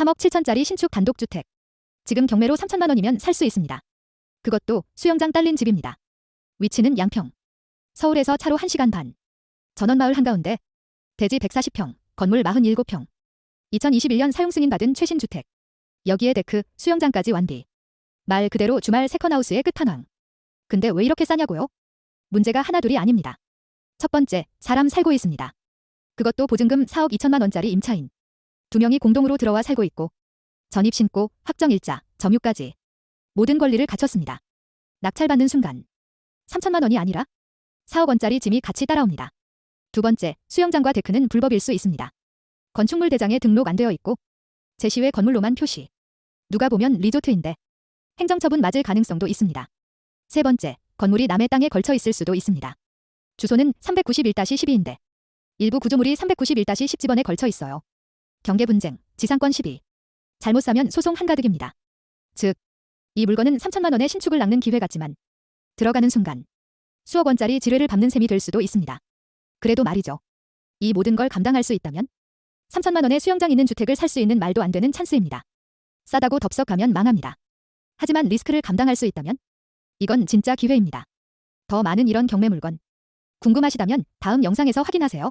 3억 7천짜리 신축 단독주택. 지금 경매로 3천만 원이면 살 수 있습니다. 그것도 수영장 딸린 집입니다. 위치는 양평. 서울에서 차로 1시간 반. 전원마을 한가운데. 대지 140평, 건물 47평. 2021년 사용 승인 받은 최신 주택. 여기에 데크, 수영장까지 완비. 말 그대로 주말 세컨하우스의 끝판왕. 근데 왜 이렇게 싸냐고요? 문제가 하나둘이 아닙니다. 첫 번째, 사람 살고 있습니다. 그것도 보증금 4억 2천만 원짜리 임차인. 두 명이 공동으로 들어와 살고 있고 전입 신고, 확정 일자, 점유까지 모든 권리를 갖췄습니다. 낙찰받는 순간 3천만 원이 아니라 4억 원짜리 짐이 같이 따라옵니다. 두 번째, 수영장과 데크는 불법일 수 있습니다. 건축물 대장에 등록 안 되어 있고 제시외 건물로만 표시. 누가 보면 리조트인데 행정처분 맞을 가능성도 있습니다. 세 번째, 건물이 남의 땅에 걸쳐 있을 수도 있습니다. 주소는 391-12인데 일부 구조물이 391-10지번에 걸쳐 있어요. 경계 분쟁, 지상권 시비. 잘못 사면 소송 한가득입니다. 즉, 이 물건은 3천만 원의 신축을 낚는 기회 같지만 들어가는 순간 수억 원짜리 지뢰를 밟는 셈이 될 수도 있습니다. 그래도 말이죠. 이 모든 걸 감당할 수 있다면 3천만 원의 수영장 있는 주택을 살 수 있는 말도 안 되는 찬스입니다. 싸다고 덥석 가면 망합니다. 하지만 리스크를 감당할 수 있다면 이건 진짜 기회입니다. 더 많은 이런 경매 물건 궁금하시다면 다음 영상에서 확인하세요.